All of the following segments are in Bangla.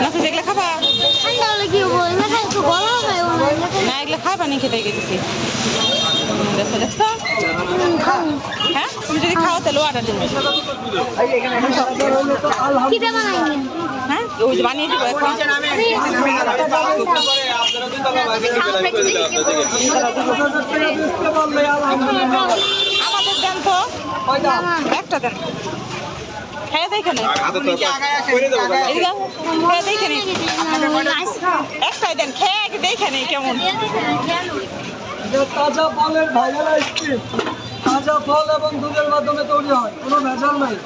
নাফিস এগুলো খাবা? ঠান্ডা হলে কি হব এগুলো খাই একটু গলা হবে না এগুলো খাবা নি খেতে গেছি দেখো দেখছ? হ্যাঁ? তুমি যদি খাও তাহলে অর্ডার বানাইনি হ্যাঁ? ওই যে বানিয়ে দেবো এখন। আমাদের দেন তো। একটা দেন। হ্যাঁ দেখে একটাই দেন খেয়ে দেখে কেমন। তাজা ফলের ভাইরাল আইসক্রিম তাজা ফল এবং দুধের মাধ্যমে তৈরি হয় কোনো ভেজাল নাই।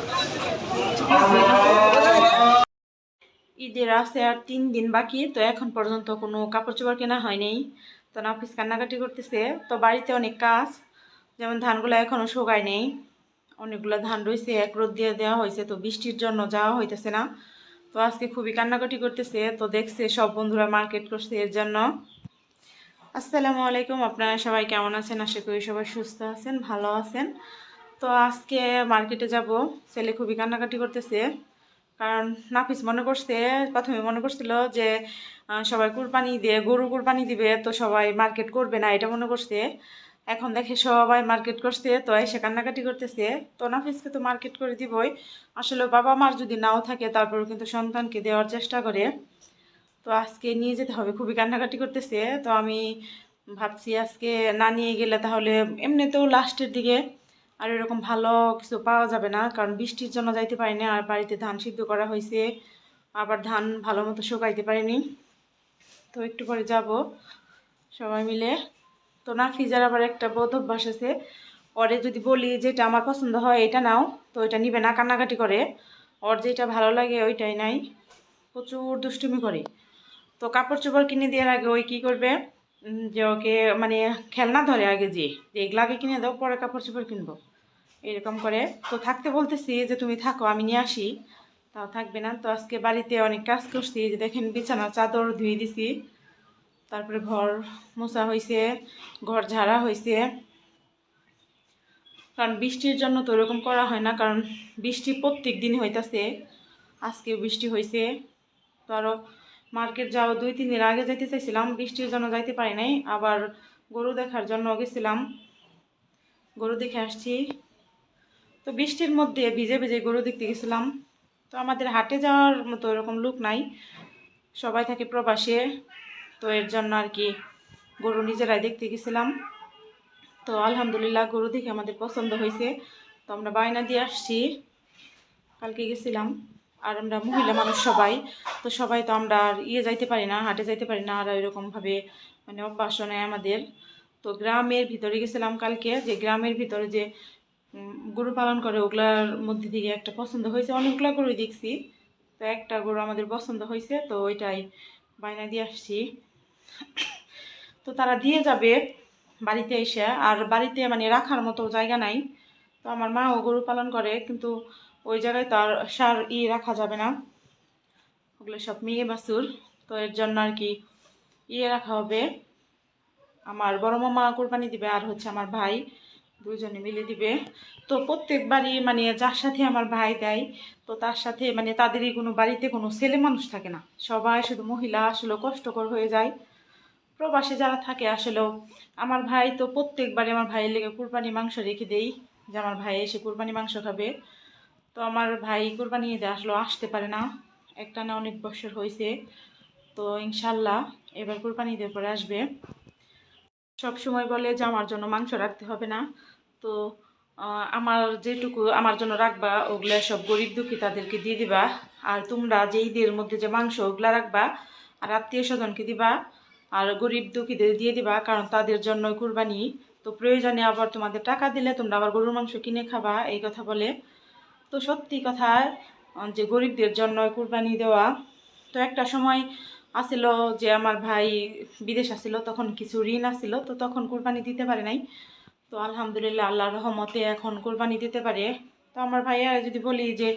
ঈদের আছে আর তিন দিন বাকি তো এখন পর্যন্ত কোনো কাপড় চোপড় কেনা হয়নি তো নাফিস কান্নাকাটি করতেছে। তো বাড়িতে অনেক কাজ যেমন ধানগুলো এখনও শোকায় নেই। অনেকগুলো ধান রয়েছে এক রোদ দিয়ে দেওয়া হয়েছে, তো বৃষ্টির জন্য যাওয়া হইতেছে না। তো আজকে খুবই কান্নাকাটি করতেছে, তো দেখছে সব বন্ধুরা মার্কেট করছে এর জন্য। আসসালামু আলাইকুম, আপনারা সবাই কেমন আছেন? আশা করি সবাই সুস্থ আছেন, ভালো আছেন। তো আজকে মার্কেটে যাব, ছেলে খুবই কান্নাকাটি করতেছে, কারণ নাফিস মনে করছে, প্রথমে মনে করছিল যে সবাই কুরবানি দিয়ে গরু কুরবানি দিবে, তো সবাই মার্কেট করবে না, এটা মনে করছে। এখন দেখে সবাই মার্কেট করছে, তো এসে কান্নাকাটি করতেছে। তো নাফিসকে তো মার্কেট করে দিবই। আসলে বাবা মার যদি নাও থাকে, তারপরেও কিন্তু সন্তানকে দেওয়ার চেষ্টা করে। তো আজকে নিয়ে যেতে হবে, খুবই কান্নাকাটি করতেছে। তো আমি ভাবছি আজকে না নিয়ে গেলে তাহলে এমনিতেও লাস্টের দিকে আর এরকম ভালো কিছু পাওয়া যাবে না, কারণ বৃষ্টির জন্য যাইতে পারি না, আর বাড়িতে ধান সিদ্ধ করা হয়েছে। আবার ধান ভালো মতো শুকাইতে পারিনি। তো একটু পরে যাব সবাই মিলে। তো না ফিজার আবার একটা বোধ অভ্যাস আছে। ওরে যদি বলি যেটা আমার পছন্দ হয়, এটা নাও। তো এটা নিবে না, কান্নাকাটি করে। ওর যেটা ভালো লাগে, ওইটাই নাই। প্রচুর দুষ্টুমি করে। তো কাপড় চোপড় কিনে দেওয়ার আগে ওই কী করবে? যে ওকে মানে খেলনা ধরে আগে যে এগুলো আগে কিনে দাও, পরে কাপড় চোপড় কিনবো। এরকম করে। তো থাকতে বলতেছি যে, তুমি থাকো, আমি নিয়ে আসি। তাও থাকবে না। তো আজকে বাড়িতে অনেক কাজ করছি যে দেখেন বিছানা চাদর ধুয়ে দিছি। তারপরে ঘর মোছা হয়েছে ঘর ঝাড়া হয়েছে কারণ বৃষ্টির জন্য তো ওরকম করা হয় না, কারণ বৃষ্টি প্রত্যেক দিনই হইতাছে। আজকে বৃষ্টি হয়েছে তো আরও মার্কেট যাওয়া দুই, তিন দিন আগে যাইতে চাইছিলাম, বৃষ্টির জন্য যাইতে পারি নাই। আবার গরু দেখার জন্য গেছিলাম। গরু দেখে আসছি। তো বৃষ্টির মধ্যে ভিজে ভিজে গরু দেখতে গেছিলাম। তো আমাদের হাটে যাওয়ার মতো এরকম লোক নাই। সবাই থাকে প্রবাসে। তো এর জন্য আর কি গরু নিজেরাই দেখতে গেছিলাম। তো আলহামদুলিল্লাহ গরু দেখে আমাদের পছন্দ হয়েছে। তো আমরা বায়না দিয়ে আসছি। কালকে গেছিলাম আর আমরা মহিলা মানুষ সবাই। তো সবাই তো আমরা আর ইয়ে যাইতে পারি না, হাটে যাইতে পারি না আর এরকমভাবে মানে অভ্যাস নেয় আমাদের। তো গ্রামের ভিতরে গেছিলাম কালকে, যে গ্রামের ভিতরে যে গরু পালন করে ওগুলার মধ্যে থেকে একটা পছন্দ হয়েছে। অনেকগুলো গরুই দেখছি। তো একটা গরু আমাদের পছন্দ হয়েছে, তো ওইটাই বায়না দিয়ে আসছি। তো তারা দিয়ে যাবে বাড়িতে এসে। আর বাড়িতে মানে রাখার মতো জায়গা নাই। তো আমার মাও গরু পালন করে, কিন্তু ওই জায়গায় তো আর সার ই রাখা যাবে না। ওগুলো সব মেয়ে বাছুর। তো এর জন্য আর কি ইয়ে রাখা হবে। আমার বড় মামা কোরবানি দিবে, আর হচ্ছে আমার ভাই। দুজনে মিলে দিবে। তো প্রত্যেকবারই মানে যার সাথে আমার ভাই দেয়, তো তার সাথে মানে তাদেরই কোনো বাড়িতে কোনো ছেলে মানুষ থাকে না। সবাই শুধু মহিলা, আসলে কষ্টকর হয়ে যায়। প্রবাসে যারা থাকে আসলেও, আমার ভাই তো প্রত্যেকবারই আমার ভাইয়ের লেগে কুরবানি মাংস রেখে দেই, যে আমার ভাই এসে কুরবানি মাংস খাবে। তো আমার ভাই কুরবানি ঈদে আসলো, আসতে পারে না। একটা না অনেক বছর হয়েছে তো ইনশাল্লাহ এবার কুরবানি ঈদের পরে আসবে। সব সময় বলে যে আমার জন্য মাংস রাখতে হবে না। তো আমার যেটুকু আমার জন্য রাখবা, ওগুলা সব গরিব দুঃখী তাদেরকে দিয়ে দিবা। আর তোমরা যে ঈদের মধ্যে যে মাংস ওগুলা রাখবা, আর আত্মীয় স্বজনকে দিবা আর গরিব দুঃখীদের দিয়ে দিবা, কারণ তাদের জন্য কুরবানি। তো প্রয়োজনে আবার তোমাদের টাকা দিলে তোমরা আবার গরুর মাংস কিনে খাবা, এই কথা বলে। তো সত্যি কথা যে গরিবদের জন্য কুরবানি দেওয়া। তো একটা সময় আসিল যে আমার ভাই বিদেশ আসিল, তখন কিছু ঋণ আসিল, তো তখন কুরবানি দিতে পারে নাই। তো আলহামদুলিল্লাহ আল্লাহ রহমতে এখন কোরবানি দিতে পারে। তো আমার ভাইয়া যদি বলি যে,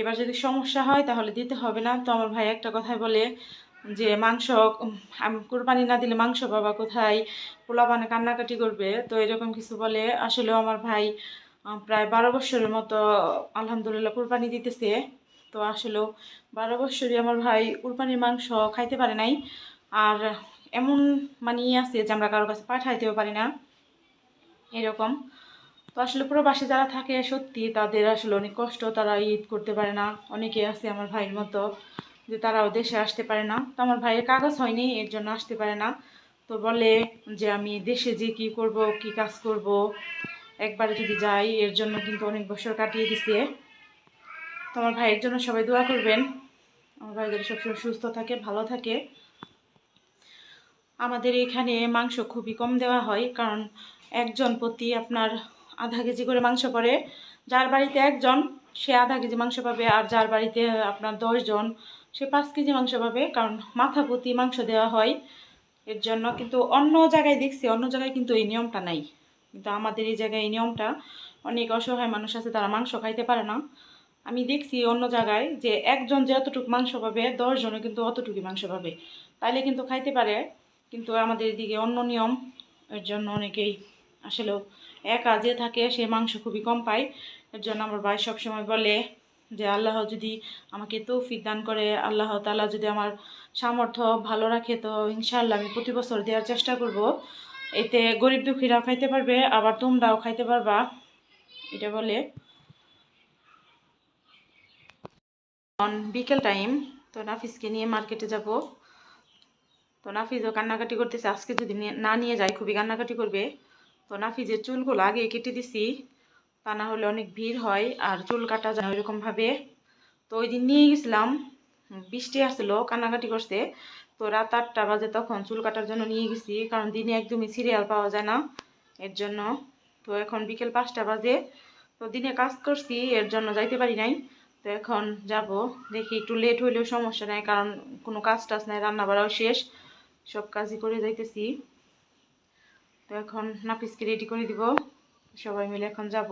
এবার যদি সমস্যা হয় তাহলে দিতে হবে না। তো আমার ভাই একটা কথাই বলে যে মাংস আমি কোরবানি না দিলে মাংস বাবা কোথায়? পোলা পোলাপানে কান্নাকাটি করবে। তো এরকম কিছু বলে। আসলেও আমার ভাই প্রায় বারো বছরের মতো, আলহামদুলিল্লাহ, কোরবানি দিতেছে। তো আসলেও বারো বছরই আমার ভাই কুরবানির মাংস খাইতে পারে নাই। আর এমন মানে ই আছে যে আমরা কারোর কাছে পাঠাইতেও পারি না। এরকম। তো আসলে প্রবাসী যারা থাকে সত্যি তাদের আসলে অনেক কষ্ট, তারা ঈদ করতে পারে না। অনেকে আছে আমার ভাইয়ের মতো। যে তারাও দেশে আসতে পারে না। তো আমার ভাইয়ের কাগজ হয়নি, এর জন্য আসতে পারে না। তো বলে যে আমি দেশে যে কি করব, কি কাজ করব, একবারে যদি যাই, এর জন্য কিন্তু অনেক বছর কাটিয়ে দিছে। তো আমার ভাইয়ের জন্য সবাই দোয়া করবেন। আমার ভাই সবসময় সুস্থ থাকে, ভালো থাকে। আমাদের এখানে মাংস খুবই কম দেওয়া হয়, কারণ একজন প্রতি আপনার আধা কেজি করে মাংস পড়ে। যার বাড়িতে একজন, সে আধা কেজি মাংস পাবে, আর যার বাড়িতে আপনার দশজন সে পাঁচ কেজি মাংস পাবে, কারণ মাথা প্রতি মাংস দেওয়া হয় এর জন্য। কিন্তু অন্য জায়গায় দেখছি, অন্য জায়গায় কিন্তু এই নিয়মটা নাই। কিন্তু আমাদের এই জায়গায় এই নিয়মটা, অনেক অসহায় মানুষ আছে, তারা মাংস খাইতে পারে না। আমি দেখছি অন্য জায়গায় যে একজন যে অতটুকু মাংস পাবে দশজনে কিন্তু অতটুকু মাংস পাবে। তাইলে কিন্তু খাইতে পারে, কিন্তু আমাদের এদিকে অন্য নিয়ম, এর জন্য অনেকেই আসলে একা যে থাকে সে মাংস খুবই কম পায়। এর জন্য আমার ভাই সবসময় বলে যে আল্লাহ যদি আমাকে তৌফিক দান করে, আল্লাহ তাআলা যদি আমার সামর্থ্য ভালো রাখে, তো ইনশাআল্লাহ আমি প্রতি বছর দেওয়ার চেষ্টা করব। এতে গরিব দুঃখীরাও খাইতে পারবে, আবার তোমরাও খাইতে পারবা। এটা বলে। বিকেল টাইম তো নাফিসকে নিয়ে মার্কেটে যাব। তো নাফিজও কান্নাকাটি করতেছে, আজকে যদি না নিয়ে যায়, খুবই কান্নাকাটি করবে। তো নাফিজের চুলগুলো আগে কেটে দিছি। তা না হলে অনেক ভিড় হয় আর চুল কাটা যায় ওইরকমভাবে। তো ওই দিন নিয়ে গেছিলাম, বৃষ্টি আসছিল, কান্নাকাটি করছে। তো রাত আটটা বাজে তখন চুল কাটার জন্য নিয়ে গেছি, কারণ দিনে একদমই সিরিয়াল পাওয়া যায় না এর জন্য। তো এখন বিকেল পাঁচটা বাজে, তো দিনে কাজ করছি, এর জন্য যাইতে পারি নাই। তো এখন যাব, দেখি একটু লেট হইলেও সমস্যা নাই, কারণ কোনো কাজ টাজ নাই রান্না বাড়াও শেষ, সব কাজই করে যাইতেছি। তো এখন নাফিসকে রেডি করে দিব। সবাই মিলে এখন যাব।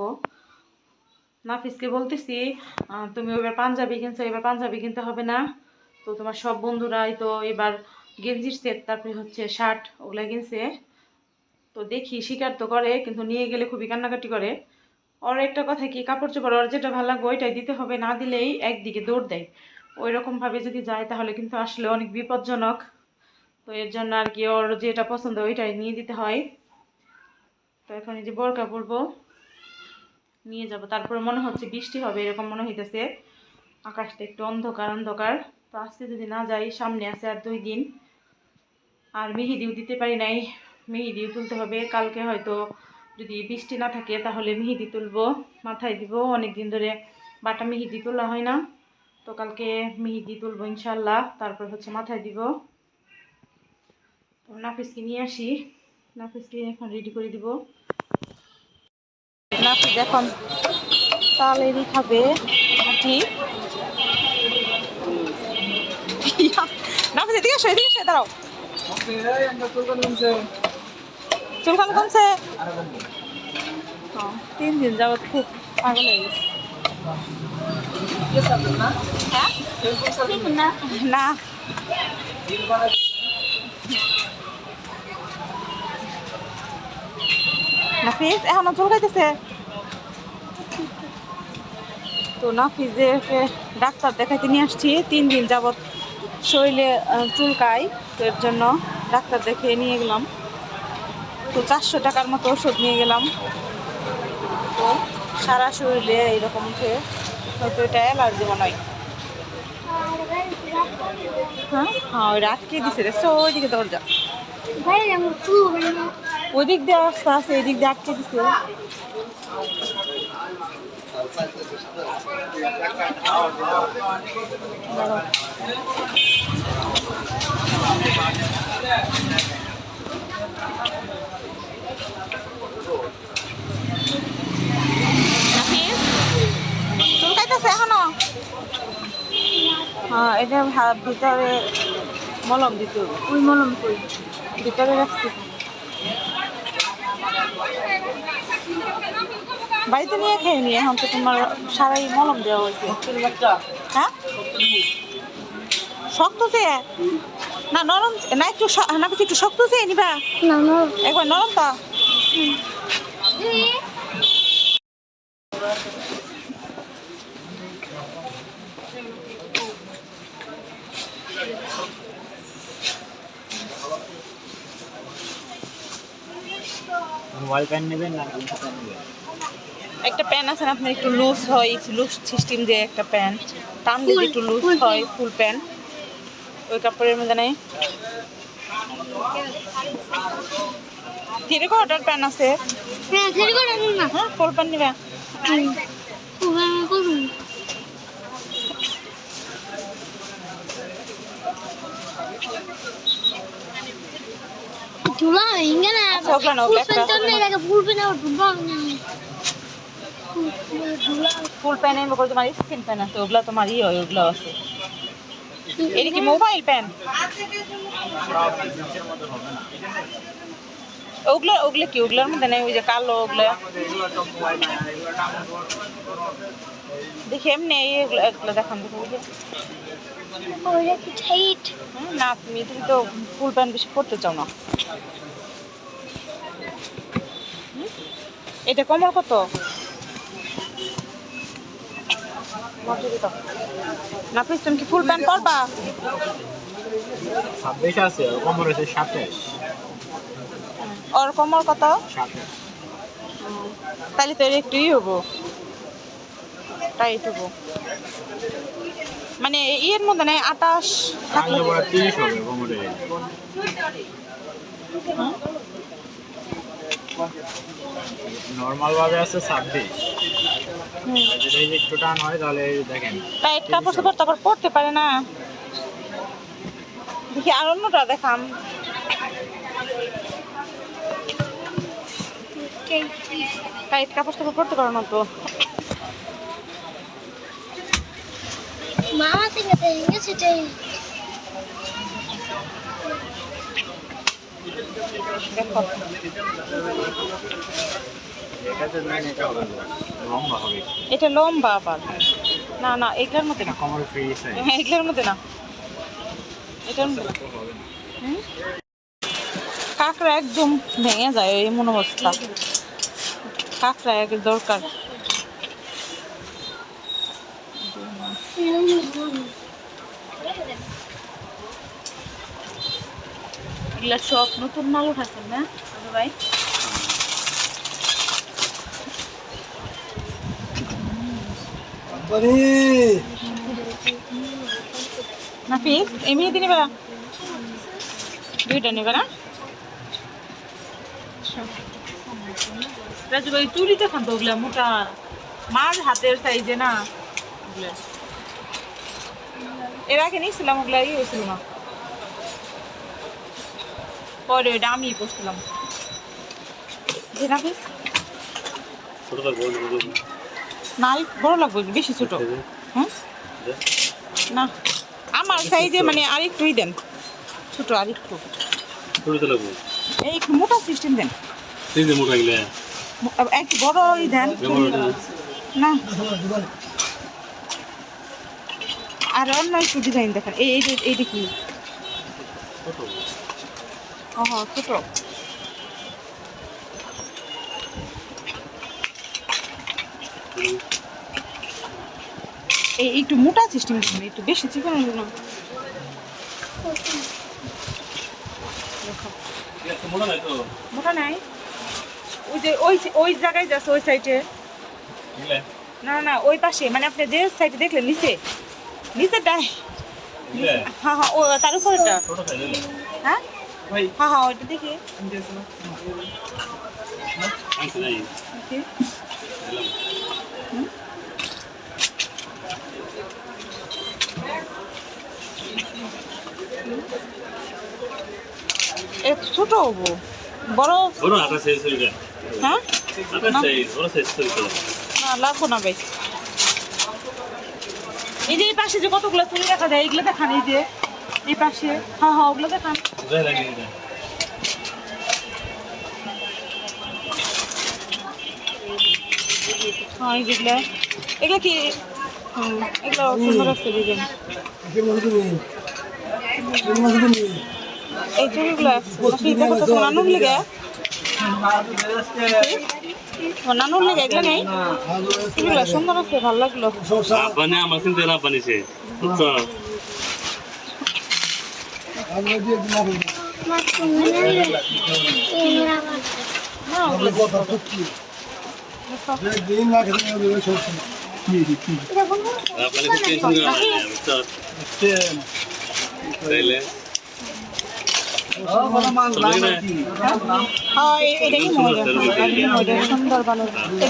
নাফিসকে বলতেছি তুমি এবার পাঞ্জাবি কিনছো, এবার পাঞ্জাবি কিনতে হবে না। তো তোমার সব বন্ধুরাই তো এবার গেঞ্জির সেট, তারপরে হচ্ছে শার্ট ওগুলা কিনছে। তো দেখি স্বীকার তো করে, কিন্তু নিয়ে গেলে খুবই কান্নাকাটি করে। ওর একটা কথা কি, কাপড় চোপড় ওর যেটা ভালো লাগবে, ওইটাই দিতে হবে, না দিলেই একদিকে দৌড় দেয়। ওই রকমভাবে যদি যায়, তাহলে কিন্তু আসলে অনেক বিপজ্জনক। তো এর জন্য আর কি, ওর যেটা পছন্দ, ওইটাই নিয়ে দিতে হয়। তো এখন এই যে বরকা পরবো নিয়ে যাব। তারপরে মনে হচ্ছে বৃষ্টি হবে, এরকম মনে হইতেছে। আকাশটা একটু অন্ধকার অন্ধকার। তো আজকে যদি না যাই, সামনে আছে আর দুই দিন। আর মেহেদিও দিতে পারি নাই। মেহেদিও তুলতে হবে। কালকে হয়তো যদি বৃষ্টি না থাকে, তাহলে মেহেদি তুলবো। মাথায় দিব। অনেক দিন ধরে বাটা মেহেদি তোলা হয় না। তো কালকে মেহেদি তুলবো ইনশাল্লাহ তারপর হচ্ছে মাথায় দিব। তো নাফিসকে নিয়ে আসি। নাফিসকে এখন রেডি করে দিব। নাফিস এখন তালেরই খাবে। ঠিক নাফিস এদিকে আসো এদিকে আসো দাঁড়াও। কমছে চুলকানি কমছে? হ্যাঁ, তিন দিন যাবত খুব পাগল হয়ে গেছে। হ্যাঁ? না। নাফিস, এখনও চুলকাইতেছে তো নাফিজকে ডাক্তার দেখাইতে নিয়ে আসছি, তিন দিন যাবৎ শরীরে চুলকায়, তো এর জন্য ডাক্তার দেখিয়ে নিয়ে গেলাম। তো চারশো টাকার মতো ওষুধ নিয়ে গেলাম। তো সারা শরীরে এইরকম উঠে হয়তো এটা অ্যালার্জি মনে হয়। হ্যাঁ? হ্যাঁ ওই আটকে দিছে রে, সো ওইদিকে দরজা। চুল ওই দিক দিয়ে রাস্তা আছে এই দিক দিয়ে আটকে চুলকাইতেছে এখনও? হ্যাঁ এটা ভিতরে মলম দিতে ওই মলম কই? ভিতরে রাখছি। বাড়িতে নিয়ে খেয়ে নিয়ে এখন তো তোমার সারাই মলম দেওয়া হয়েছে। হ্যাঁ? শক্ত যে না নরম না একটু না কিছু একটু শক্ত যে নিবা। একবার নরম তা। মোবাইল প্যান নেবেন না প্যান নেবেন একটা প্যান আছে না আপনার একটু লুজ হয় লুজ সিস্টেম দিয়ে একটা প্যান। টান দিলে একটু লুজ হয় ফুল প্যান। ওই কাপড়ের মধ্যে নেই। থ্রি কোয়ার্টার প্যান আছে। হ্যাঁ করে আনুন না। হ্যাঁ ফুল প্যান নিবে। ধুলা হিঙ্গে না আচ্ছা, ওগুলো না, ওগুলো একটা- ফুল লাগে ফুল পেন আর ধুলা ফুল প্যান এর করে তোমার স্ক্রিন প্যান আছে ওগুলা তোমার ই হয় ওগুলো আছে। এটা কি মোবাইল প্যান ওগুলো ওগুলো কি ওগুলোর মধ্যে নেই ওই যে কালো ওগুলো? দেখি এমনি এইগুলো এগুলো দেখান হুম, না তুমি তুমি তো ফুল প্যান্ট বেশি পরতে চাও না। এটা কমর কত? না প্লিজ তুমি কি ফুল প্যান্ট পরবা? ছাব্বিশ আছে কমর আছে সাতাশ। ওর কমর কত? সাতাশ। তাহলে তো হব। টাইট হব। মানে ইয়ের মধ্যে নেই আটাশ তিরিশ হবে কোমরে। নর্মাল ভাবে আছে ছাব্বিশ। হুম। যদি এই যে একটু টান হয় তাহলে দেখেন টাইট কাপড় চোপড় তারপর পরতে পারে না। দেখি আর অন্যটা দেখাম। টাইট কাপড় চোপড় পরতে পারো না তো। মামা থেকে তো হিঙ্গে সেটাই দেখো এটা লম্বা আবার। না না, এগুলোর মধ্যে না। হ্যাঁ এগুলোর মধ্যে না। এটার কাঁকড়া একদম ভেঙে যায় এই মন অবস্থা। কাঁকড়া এক দরকার। এগুলা সব নতুন মাল উঠাচ্ছেন না ভাই? এমনি দিনে বেড়া দুইটা নেবে না? রাজু ভাই তো ওগুলা মোটা। মার হাতের সাইজে না। এর আগে নিয়েছিলাম ওগুলা ই হয়েছিল না। পরে ওইটা আমি করছিলাম। যে না বড় লাগবে বেশি ছোট। হ্যাঁ না। আমার সাইজে মানে আরেকটুই দেন। ছোট আরেকটু। এই একটু মোটা সিস্টেম দেন। মো- একটু বড়ই দেন। না। আর অন্য একটু ডিজাইন দেখেন। এই এই এইটা কি? ও হ্যাঁ এই একটু মোটা সিস্টেম একটু বেশি চিকন না? মোটা নাই? ওই যে ওই ওই জায়গায় যাচ্ছে ওই সাইডে না না ওই পাশে মানে আপনি যে সাইডে দেখলেন নিচে। নিচেটাই হ্যাঁ হ্যাঁ ও তার উপরেটা হ্যাঁ? হ্যাঁ হ্যাঁ ওইটা দেখি। তো ছোট হব। বড় বড় আটা সাইজ হইবে হ্যাঁ? আটা সাইজ বড় সাইজ হইবে না লাগবো না ভাই। এই যে এই পাশে যে কতগুলো তুলে দেখা যায় এইগুলো দেখান এই যে। এই পাশে। হ্যাঁ হ্যাঁ ওগুলো দেখান হ্যাঁ এই যেগুলো। এগুলো কি? হুম, এগুলো সুন্দর আছে ডিজাইন এই চুড়িগুলো নাকি দেখো তো নানুর লেগে। নানুর লেগে এগুলো নেই? চুড়িগুলো সুন্দর আছে ভালো লাগল। আমার চিন্তা না বানিয়েছে।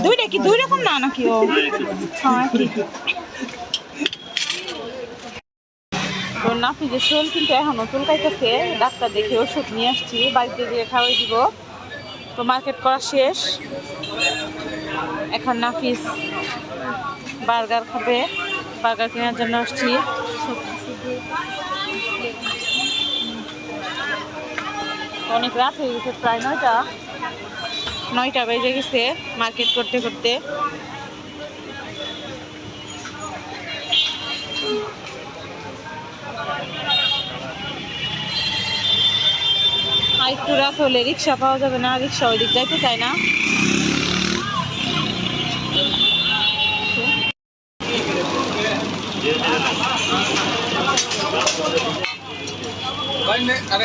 দুইটা কি? দুই রকম না নাকি ও? হ্যাঁ তো নাফিজের শোল কিন্তু এখনও চুলকাইতেছে। ডাক্তার দেখে ওষুধ নিয়ে আসছি, বাড়িতে দিয়ে খাওয়াই দিব। তো মার্কেট করা শেষ। এখন নাফিস বার্গার খাবে। বার্গার কেনার জন্য আসছি। অনেক রাত হয়ে গেছে, প্রায় নয়টা। নয়টা বেজে গেছে মার্কেট করতে করতে। একটু রাত হলে রিক্সা পাওয়া যাবে না রিক্সা ওই দিক যাইতে চায় না? আরে